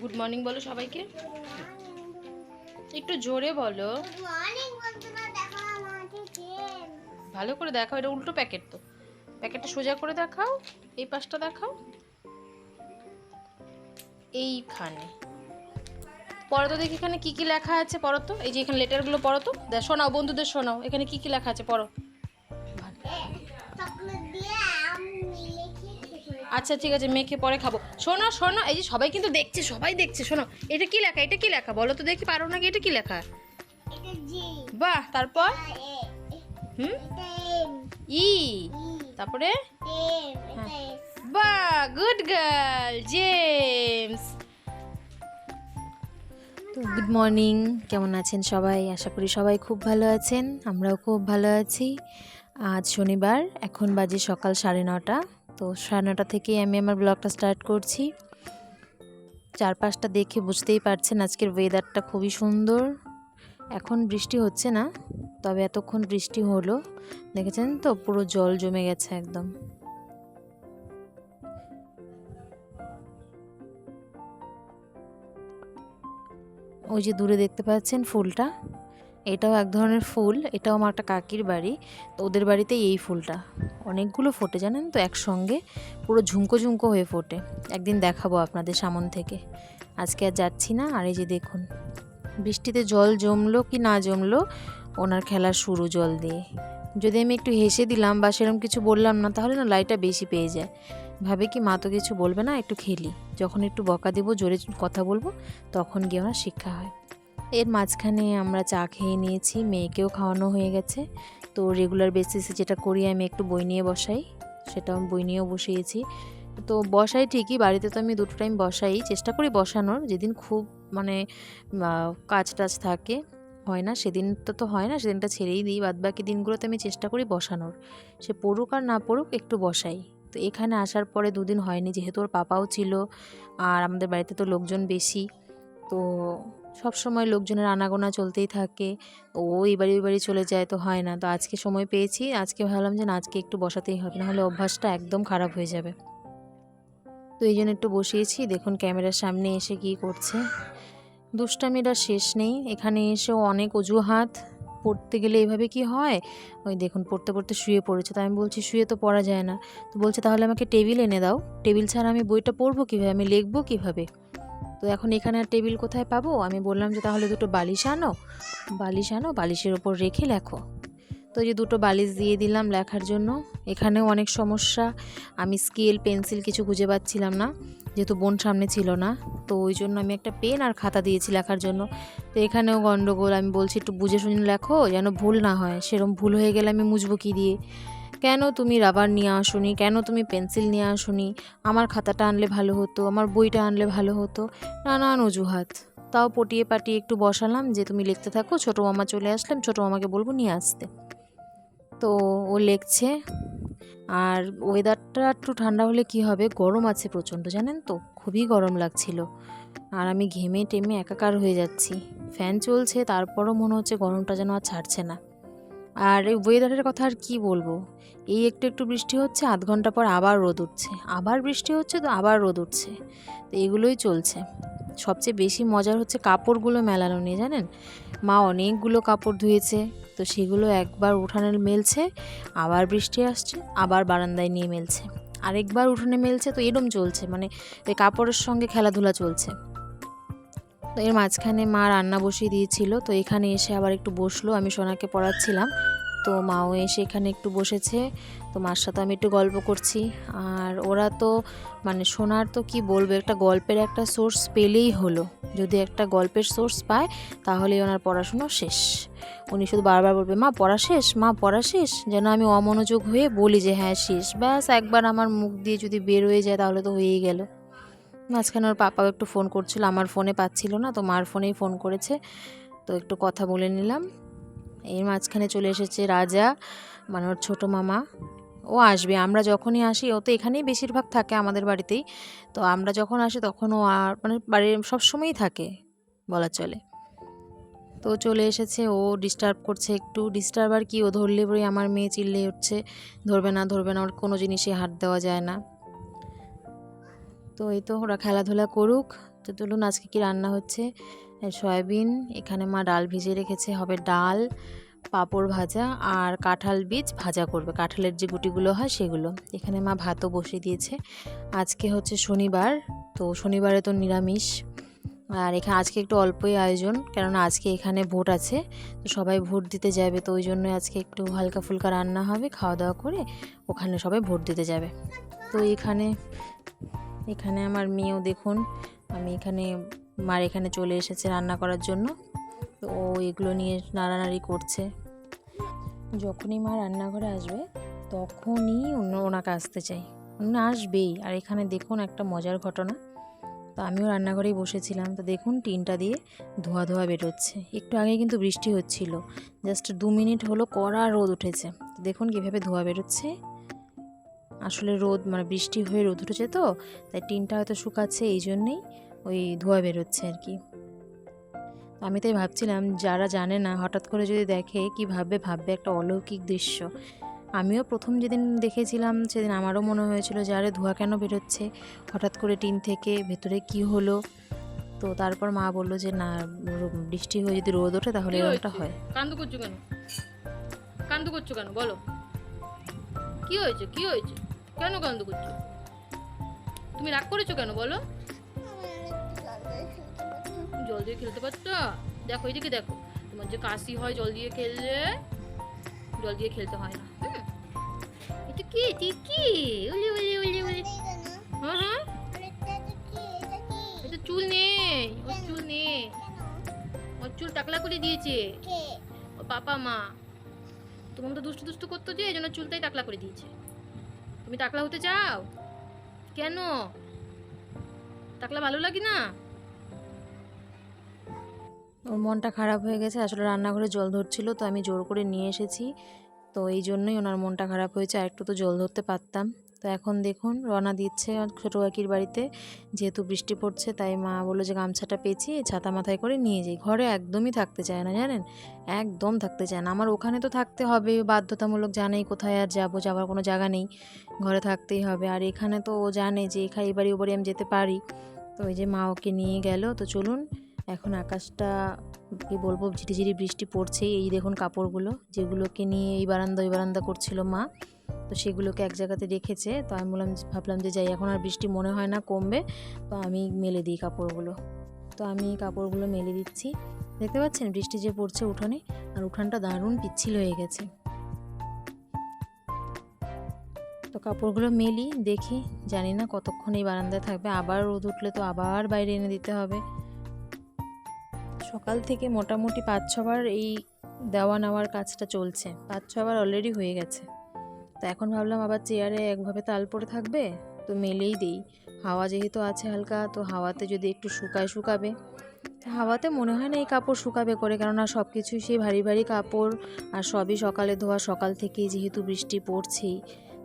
Good morning বলো সবাইকে। একটু জোরে বলো। ভালো করে দেখাও, এটা উল্টো প্যাকেট তো। প্যাকেটটা সোজা করে দেখাও, এই পাশটা দেখাও। এইখানে। পড়ো তো দেখি এখানে কি কি লেখা আছে পড়ো তো এই যে এখানে লেটারগুলো পড়ো তো শোনাও, বন্ধুদের শোনাও, এখানে কি কি লেখা আছে, পড়ো চকলেট দিয়ে আম লিখে খেতে আচ্ছা ঠিক আছে, মেখে পরে খাব। শোনো শোনো, এই যে সবাই কিন্তু দেখছে, সবাই দেখছে, শোনো। এটা কি লেখা? এটা কি লেখা? বলো তো দেখি, পারো নাকি? এটা কি লেখা? বাহ, তারপর? হুম? ই, তারপরে? বাহ গুড গার্ল জেমস তো গুড মর্নিং কেমন আছেন সবাই? আশা করি সবাই খুব ভালো আছেন, আমরাও খুব ভালো আছি। আজ শনিবার, এখন বাজে সকাল সাড়ে নটা। তো সাড়ে নটা থেকেই আমি আমার ব্লগটা স্টার্ট করছি। চারপাশটা দেখে বুঝতেই পারছেন আজকের ওয়েদারটা খুবই সুন্দর। এখন বৃষ্টি হচ্ছে না, তবে এতক্ষণ বৃষ্টি হলো। দেখেছেন তো? পুরো জল জমে গেছে একদম। ওই যে দূরে দেখতে পাচ্ছেন ফুলটা। এটাও এক ধরনের ফুল, এটাও আমার একটা কাকির বাড়ি, তো ওদের বাড়িতে এই ফুলটা। অনেকগুলো ফোটে, জানেন তো, একসঙ্গে পুরো ঝুমকো ঝুমকো হয়ে ফোটে। একদিন দেখাবো আপনাদের সামন থেকে। আজকে আর যাচ্ছি না, আর এই যে দেখুন, বৃষ্টিতে জল জমলো কি না জমলো, ওনার খেলা শুরু জল দিয়ে। যদি আমি একটু হেসে দিলাম বা সেরকম কিছু বললাম না, তাহলে না লাইটটা বেশি পেয়ে যায়। ভাবে কি মা তো কিছু বলবে না, একটু খেলি। যখন একটু বকা দেবো, জোরে কথা বলব, তখন গিয়ে ওনার শিক্ষা হয়। এর মাঝখানে আমরা চা খেয়ে নিয়েছি, মেয়েকেও খাওয়ানো হয়ে গেছে। তো রেগুলার বেসিসে যেটা করি, আমি একটু বই নিয়ে বসাই সেটাও আমি বই নিয়েও বসিয়েছি। তো বসাই ঠিকই, বাড়িতে তো আমি দুটো টাইম বসাই, চেষ্টা করি বসানোর। যেদিন খুব মানে কাজ টাজ থাকে, হয় না সেদিন তো তো হয় না, সেদিনটা ছেড়েই দিই। বাদ বাকি দিনগুলোতে আমি চেষ্টা করি বসানোর। সে পড়ুক আর না পড়ুক, একটু বসাই। তো এখানে আসার পরে দুদিন হয়নি, যেহেতু ওর পাপাও ছিল, আর আমাদের বাড়িতে তো লোকজন বেশি, তো সব সময় লোকজনের আনাগোনা চলতেই থাকে। ও এই বাড়ি ওই বাড়ি চলে যায় তো হয় না। তো আজকে সময় পেয়েছি, আজকে ভাবলাম যে না, আজকে একটু বসাতেই হবে, নাহলে অভ্যাসটা একদম খারাপ হয়ে যাবে। তো এই জন্য একটু বসিয়েছি, দেখুন ক্যামেরার সামনে এসে কি করছে। দুষ্টামিটা শেষ নেই, এখানে এসেও অনেক অজুহাত। পড়তে গেলে এভাবে কি হয়? ওই দেখুন, পড়তে পড়তে শুয়ে পড়েছে। তাই আমি বলছি, শুয়ে তো পড়া যায় না। তো বলছে, তাহলে আমাকে টেবিল এনে দাও। টেবিল ছাড়া আমি বইটা পড়ব কীভাবে? আমি লিখব কীভাবে? তো এখন এখানে আর টেবিল কোথায় পাবো? আমি বললাম যে তাহলে দুটো বালিশ আনো। বালিশ আনো, বালিশের ওপর রেখে লেখো। তো যে দুটো বালিশ দিয়ে দিলাম লেখার জন্য। এখানেও অনেক সমস্যা। আমি স্কেল, পেন্সিল কিছু খুঁজে পাচ্ছিলাম না, যেহেতু বোন সামনে ছিল না। তো ওই জন্য আমি একটা পেন আর খাতা দিয়েছি লেখার জন্য। তো এখানেও গণ্ডগোল আমি বলছি, একটু বুঝে শুনে লেখো, যেন ভুল না হয়। সেরম ভুল হয়ে গেলে আমি মুছবো কী দিয়ে? কেন তুমি রাবার নিয়ে আসুনি? কেন তুমি পেন্সিল নিয়ে আসুনি? আমার খাতাটা আনলে ভালো হতো, আমার বইটা আনলে ভালো হতো। নানান অজুহাত। তাও পটিয়ে পাটিয়ে একটু বসালাম যে তুমি লিখতে থাকো, ছোটো মামা চলে আসলাম ছোটো মামাকে বলব নিয়ে আসতে। তো ও লিখছে, আর ওয়েদারটা একটু ঠান্ডা হলে কি হবে? গরম আছে প্রচণ্ড, জানেন তো? খুবই গরম লাগছিল। আর আমি ঘেমে টেমে একাকার হয়ে যাচ্ছি। ফ্যান চলছে, তারপরও মনে হচ্ছে গরমটা যেন আর ছাড়ছে না। আর এই ওয়েদারের কথা আর কি বলব? এই একটু একটু বৃষ্টি হচ্ছে, আধ ঘণ্টা পর আবার রোদ উঠছে। আবার বৃষ্টি হচ্ছে তো আবার রোদ উঠছে। তো এগুলোই চলছে। সবচেয়ে বেশি মজার হচ্ছে কাপড়গুলো মেলানো নিয়ে, জানেন? মা অনেকগুলো কাপড় ধুয়েছে, তো সেগুলো একবার উঠানে মেলছে, আবার বৃষ্টি আসছে, আবার বারান্দায় নিয়ে মেলছে। আরেকবার উঠোনে মেলছে তো এরম চলছে মানে কাপড়ের সঙ্গে খেলাধুলা চলছে। তো এর মাঝখানে মা রান্না বসিয়ে দিয়েছিল, তো এখানে এসে আবার একটু বসল, আমি সোনাকে পড়াচ্ছিলাম। তো মাও এসে এখানে একটু বসেছে, তো মার সাথে আমি একটু গল্প করছি। আর ওরা তো মানে সোনার তো কি বলব, একটা গল্পের একটা সোর্স পেলেই হলো। যদি একটা গল্পের সোর্স পায় তাহলে ওনার পড়াশুনো শেষ। উনি শুধু বারবার বলবে, মা, পড়া শেষ? মা, পড়া শেষ? যেন আমি অমনোযোগ হয়ে বলি যে হ্যাঁ শেষ। ব্যাস, একবার আমার মুখ দিয়ে যদি বের হয়ে যায়, তাহলে তো হয়েই গেল। মাঝখানে ওর পাপাও একটু ফোন করছিল, আমার ফোনে পাচ্ছিল না, তো মার ফোনেই ফোন করেছে। তো একটু কথা বলে নিলাম। এর মাঝখানে চলে এসেছে রাজা মানে ওর ছোটো মামা। ও আসবে, আমরা যখনই আসি, ও তো এখানেই বেশিরভাগ থাকে আমাদের বাড়িতেই। তো আমরা যখন আসি তখন ও আর মানে বাড়ির সবসময়ই থাকে, বলা চলে। তো চলে এসেছে, ও ডিস্টার্ব করছে একটু। ডিস্টার্ব আর কি, ও ধরলে পরে আমার মেয়ে চিল্লে উঠছে। ধরবে না ধরবে না, ওর কোনো জিনিসে হাত দেওয়া যায় না। তো এই তো ওরা খেলাধুলা করুক। তো চলুন আজকে কি রান্না হচ্ছে? সয়াবিন, এখানে মা ডাল ভিজিয়ে রেখেছে, হবে ডাল, পাঁপড় ভাজা আর কাঁঠাল বীজ ভাজা করবে। কাঁঠালের যে গুটিগুলো হয় সেগুলো। এখানে মা ভাতও বসিয়ে দিয়েছে। আজকে হচ্ছে শনিবার, তো শনিবারে তো নিরামিষ। আর এখানে আজকে একটু অল্পই আয়োজন, কেননা আজকে এখানে ভোট আছে। তো সবাই ভোট দিতে যাবে, তো ওই জন্য আজকে একটু হালকা ফুলকা রান্না হবে খাওয়া দাওয়া করে ওখানে সবাই ভোট দিতে যাবে। তো এখানে এখানে আমার মেয়েও দেখুন, আমি এখানে, মার এখানে চলে এসেছে রান্না করার জন্য। তো ও এগুলো নিয়ে নাড়ানাড়ি করছে। যখনই মা রান্নাঘরে আসবে, তখনই অন্য ওনাকে আসতে চাই। উনি আসবেই। আর এখানে দেখুন একটা মজার ঘটনা। তো আমিও রান্নাঘরেই বসেছিলাম। তো দেখুন টিনটা দিয়ে ধোয়া ধোয়া বেরোচ্ছে। একটু আগে কিন্তু বৃষ্টি হচ্ছিল। জাস্ট দু মিনিট হলো কড়া রোদ উঠেছে। দেখুন কীভাবে ধোয়া বেরোচ্ছে। আসলে রোদ মানে বৃষ্টি হয়ে রোদ উঠেছে তো তাই টিনটা হয়তো শুকাচ্ছে এই জন্যেই ওই ধোয়া বেরোচ্ছে আর কি। আমি তাই ভাবছিলাম যারা জানে না হঠাৎ করে যদি দেখে কি ভাববে ভাববে একটা অলৌকিক দৃশ্য। আমিও প্রথম যেদিন দেখেছিলাম সেদিন আমারও মনে হয়েছিল যে আরে ধোঁয়া কেন বেরোচ্ছে? হঠাৎ করে টিন থেকে ভেতরে কি হলো? তো তারপর মা বলল যে না বৃষ্টি হয়ে যদি রোদ ওঠে তাহলে এরকমটা হয়। কান্দু করছ কেন? কান্দু করছ কেন? বলো। কি হয়েছে? কি হয়েছে? কেন কান্দু করছ? তুমি রাগ করেছ কেন বলো? জল দিয়ে খেলতে পারছ দেখো এইদিকে দেখো। তোমার যে কাশি হয় জল দিয়ে খেললে জল দিয়ে খেলতে হয় না। এটা কি? এটা কি উলি উলি উলি উলি। হ্যাঁ হ্যাঁ। এটা চুল নেই ওর চুল নেই। ওর চুল টাকলা করে দিয়েছে। ও পাপা মা। তোমার তো দুষ্টু দুষ্টু করতো যে এই জন্য চুলটাই টাকলা করে দিয়েছে। তুমি টাকলা হতে চাও? কেন? টাকলা ভালো লাগে না? ওর মনটা খারাপ হয়ে গেছে, আসলে রান্নাঘরে জল ধরছিল, তো আমি জোর করে নিয়ে এসেছি। তো এই জন্যই ওনার মনটা খারাপ হয়েছে, আর একটু তো জল ধরতে পারতাম। তো এখন দেখুন, রওনা দিচ্ছে ছোটো কাকির বাড়িতে। যেহেতু বৃষ্টি পড়ছে, তাই মা বলল যে গামছাটা পেঁচিয়ে ছাতা মাথায় করে নিয়ে যাই। ঘরে একদমই থাকতে চায় না, জানেন? একদম থাকতে চায় না। আমার ওখানে তো থাকতে হবে, বাধ্যতামূলক জানেই কোথায় আর যাব, যাবার কোনো জায়গা নেই। ঘরে থাকতেই হবে। আর এখানে তো ও জানে যে এখানে এই বাড়ি ও বাড়ি আমি যেতে পারি। তো ওই যে মা ওকে নিয়ে গেল। তো চলুন, এখন আকাশটা কি বলব, ঝিরিঝিরি বৃষ্টি পড়ছে এই দেখুন কাপড়গুলো, যেগুলোকে নিয়ে এই বারান্দা ওই বারান্দা করছিল মা। তো সেগুলোকে এক জায়গাতে রেখেছে। তো আমি বললাম ভাবলাম যে যাই, এখন আর বৃষ্টি মনে হয় না, কমবে। তো আমি মেলে দিই কাপড়গুলো। তো আমি কাপড়গুলো মেলে দিচ্ছি। দেখতে পাচ্ছেন? বৃষ্টি যে পড়ছে উঠানে, আর উঠানটা দারুণ পিচ্ছিল হয়ে গেছে। তো কাপড়গুলো মেলি, দেখি। জানি না কতক্ষণ এই বারান্দায় থাকবে। আবার রোদ উঠলে তো আবার বাইরে এনে দিতে হবে। সকাল থেকে মোটামুটি পাঁচ ছবার এই দেওয়া নেওয়ার কাজটা চলছে। পাঁচ ছবার অলরেডি হয়ে গেছে। তো এখন ভাবলাম আবার চেয়ারে একভাবে তাল পড়ে থাকবে, তো মেলেই দিই। হাওয়া যেহেতু আছে হালকা, তো হাওয়াতে যদি একটু শুকায় শুকাবে। হাওয়াতে মনে হয় না এই কাপড় শুকাবে করে, কেননা সব কিছুই সেই ভারী ভারী কাপড় আর সবই সকালে ধোয়া, সকাল থেকেই যেহেতু বৃষ্টি পড়ছেই,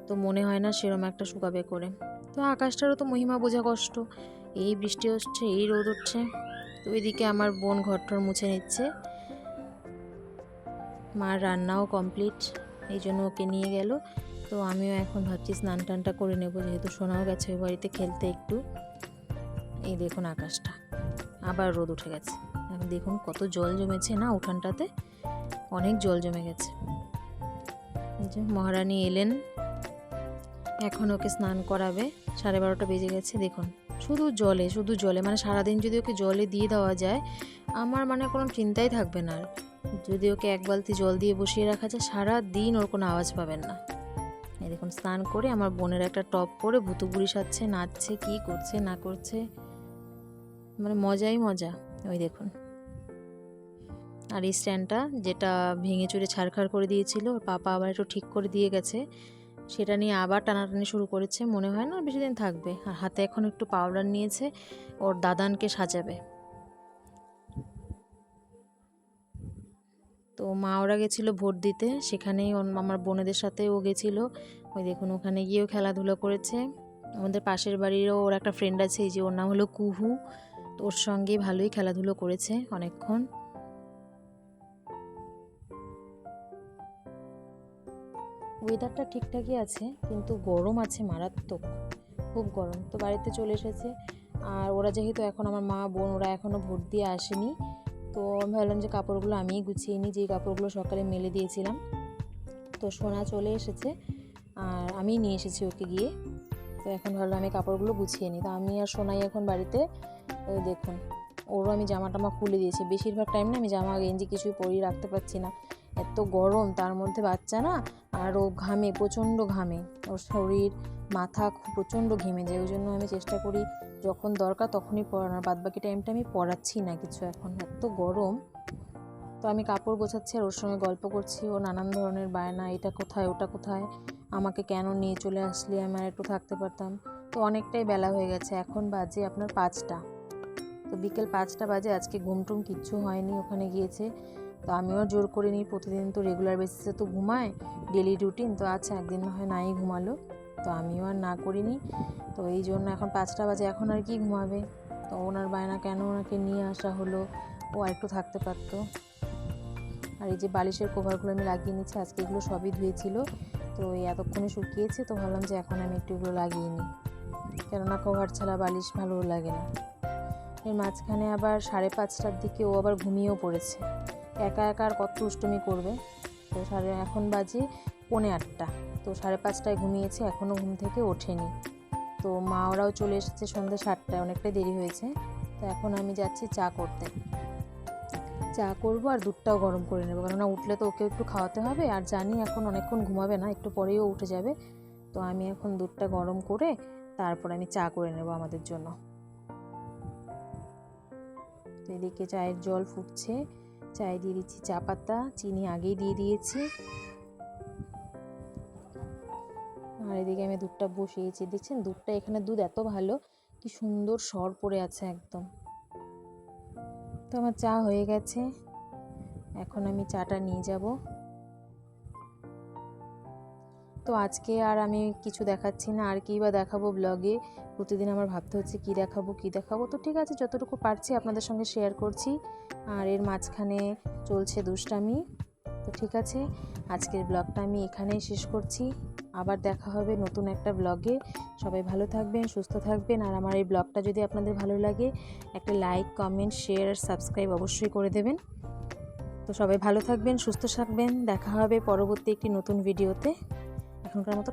তো মনে হয় না সেরম একটা শুকাবে করে। তো আকাশটারও তো মহিমা বোঝা কষ্ট, এই বৃষ্টি হচ্ছে, এই রোদ উঠছে তো ওইদিকে আমার বোন ঘরটর মুছে নিচ্ছে। মার রান্নাও কমপ্লিট, এই জন্য ওকে নিয়ে গেল। তো আমিও এখন ভাবছি স্নান টানটা করে নেব, যেহেতু সোনাও গেছে ওই বাড়িতে খেলতে একটু। এই দেখুন আকাশটা, আবার রোদ উঠে গেছে। এখন দেখুন কত জল জমেছে না উঠানটাতে, অনেক জল জমে গেছে। যে মহারানী এলেন, এখন ওকে স্নান করাবে, সাড়ে বারোটা বেজে গেছে, দেখুন। শুধু জলে শুধু জলে মানে সারাদিন যদি ওকে জলে দিয়ে দেওয়া যায়, আমার মানে কোনো চিন্তাই থাকবে না আর। যদি ওকে এক বালতি জল দিয়ে বসিয়ে রাখা যায় সারা দিন ওর কোনো আওয়াজ পাবেন না। এই দেখুন, স্নান করে আমার বোনের একটা টপ পরে ভুতুপুরি সাজছে, নাচছে, কি করছে, না করছে। মানে মজাই মজা, ওই দেখুন। আর এই স্ট্যান্ডটা যেটা ভেঙে চুরে ছাড়খাড় করে দিয়েছিল, ওর পাপা আবার একটু ঠিক করে দিয়ে গেছে। সেটা নিয়ে আবার টানাটানি শুরু করেছে, মনে হয় না বেশি দিন থাকবে। আর হাতে এখন একটু পাউডার নিয়েছে, ওর দাদানকে সাজাবে। তো মা ওরা গেছিল ভোট দিতে। সেখানেই আমার বোনেদের সাথে ও গেছিল। ওই দেখুন, ওখানে গিয়েও খেলাধুলো করেছে। আমাদের পাশের বাড়িরও ওর একটা ফ্রেন্ড আছে, এই যে ওর নাম হলো কুহু। তো ওর সঙ্গে ভালোই খেলাধুলো করেছে অনেকক্ষণ। ওয়েদারটা ঠিকঠাকই আছে, কিন্তু গরম আছে মারাত্মক। খুব গরম। তো বাড়িতে চলে এসেছে। আর ওরা যেহেতু এখন আমার মা, বোন, ওরা এখনও ভোট দিয়ে আসেনি। তো আমি ভাবলাম যে কাপড়গুলো আমিই গুছিয়ে নিই, যেই কাপড়গুলো সকালে মেলে দিয়েছিলাম। তো সোনা চলে এসেছে, আর আমি নিয়ে এসেছি ওকে গিয়ে। তো এখন ভাবলাম আমি কাপড়গুলো গুছিয়ে নিই। তো আমি আর সোনাই এখন বাড়িতে দেখুন, ওরও আমি জামা টামা খুলে দিয়েছি। বেশিরভাগ টাইম না আমি জামা, গেঞ্জি কিছুই পরিয়ে রাখতে পারছি না। এত গরম, তার মধ্যে বাচ্চা না, আর ও ঘামে, প্রচণ্ড ঘামে। ওর শরীর মাথা প্রচণ্ড ঘেমে যায়, ওই জন্য আমি চেষ্টা করি যখন দরকার তখনই পরানোর বাদ বাকি টাইমটা আমি পড়াচ্ছি না কিছু এখন, এত গরম। তো আমি কাপড় গোছাচ্ছি আর ওর সঙ্গে গল্প করছি, ও নানান ধরনের বায়না, এটা কোথায়, ওটা কোথায়, আমাকে কেন নিয়ে চলে আসলে, আমি আর একটু থাকতে পারতাম। তো অনেকটাই বেলা হয়ে গেছে, এখন বাজে আপনার পাঁচটা। তো বিকেল পাঁচটা বাজে, আজকে ঘুমটুম কিচ্ছু হয়নি, ওখানে গিয়েছে। তো আমিও জোর করে নিই প্রতিদিন তো রেগুলার বেসিসে তো ঘুমায় ডেলি রুটিন তো আচ্ছা একদিন না হয় নাই ঘুমালো। তো আমিও আর না করিনি। তো এই জন্য এখন পাঁচটা বাজে, এখন আর কি ঘুমাবে? তো ওনার বায়না কেন ওনাকে নিয়ে আসা হলো? ও আর একটু থাকতে পারতো। আর এই যে বালিশের কভারগুলো আমি লাগিয়ে নিচ্ছি, আজকে এগুলো সবই ধুয়েছিল। তো এই এতক্ষণে শুকিয়েছে, তো ভাবলাম যে এখন আমি একটু এগুলো লাগিয়ে নিই। কেননা কভার ছাড়া বালিশ ভালো লাগে না। এর মাঝখানে আবার সাড়ে পাঁচটার দিকে ও আবার ঘুমিয়েও পড়েছে। একা একা আর কত দুষ্টুমি করবে? তো সাড়ে, এখন বাজে পৌনে আটটা। তো সাড়ে পাঁচটায় ঘুমিয়েছে এখনও ঘুম থেকে ওঠেনি। তো মা ওরাও চলে এসেছে সন্ধ্যে সাতটায়, অনেকটাই দেরি হয়েছে। তো এখন আমি যাচ্ছি চা করতে। চা করব আর দুধটাও গরম করে নেব, কেননা উঠলে তো ওকে একটু খাওয়াতে হবে। আর জানি এখন অনেকক্ষণ ঘুমাবে না, একটু পরেই ও উঠে যাবে। তো আমি এখন দুধটা গরম করে তারপর আমি চা করে নেব আমাদের জন্য। তো এদিকে চায়ের জল ফুটছে। চায়ে দিয়ে দিচ্ছি চা পাতা, চিনি আগেই দিয়ে দিয়েছি। আর এদিকে আমি দুধটা বসিয়েছি। দেখছেন, দুধটা এখানে দুধ এত ভালো, কি সুন্দর সর পড়ে আছে একদম। তো আমার চা হয়ে গেছে। এখন আমি চাটা নিয়ে যাব। তো আজকে আর আমি কিছু দেখাচ্ছি না, আর কী বা দেখাবো ব্লগে প্রতিদিন আমার ভাবতে হচ্ছে কী দেখাবো কী দেখাবো। তো ঠিক আছে, যতটুকু পারছি আপনাদের সঙ্গে শেয়ার করছি। আর এর মাঝখানে চলছে দুষ্টামি। তো ঠিক আছে, আজকের ব্লগটা আমি এখানেই শেষ করছি। আবার দেখা হবে নতুন একটা ব্লগে সবাই ভালো থাকবেন, সুস্থ থাকবেন। আর আমার এই ব্লগটা যদি আপনাদের ভালো লাগে, একটা লাইক কমেন্ট শেয়ার সাবস্ক্রাইব অবশ্যই করে দেবেন। তো সবাই ভালো থাকবেন, সুস্থ থাকবেন। দেখা হবে পরবর্তী একটি নতুন ভিডিওতে এখনকার মতো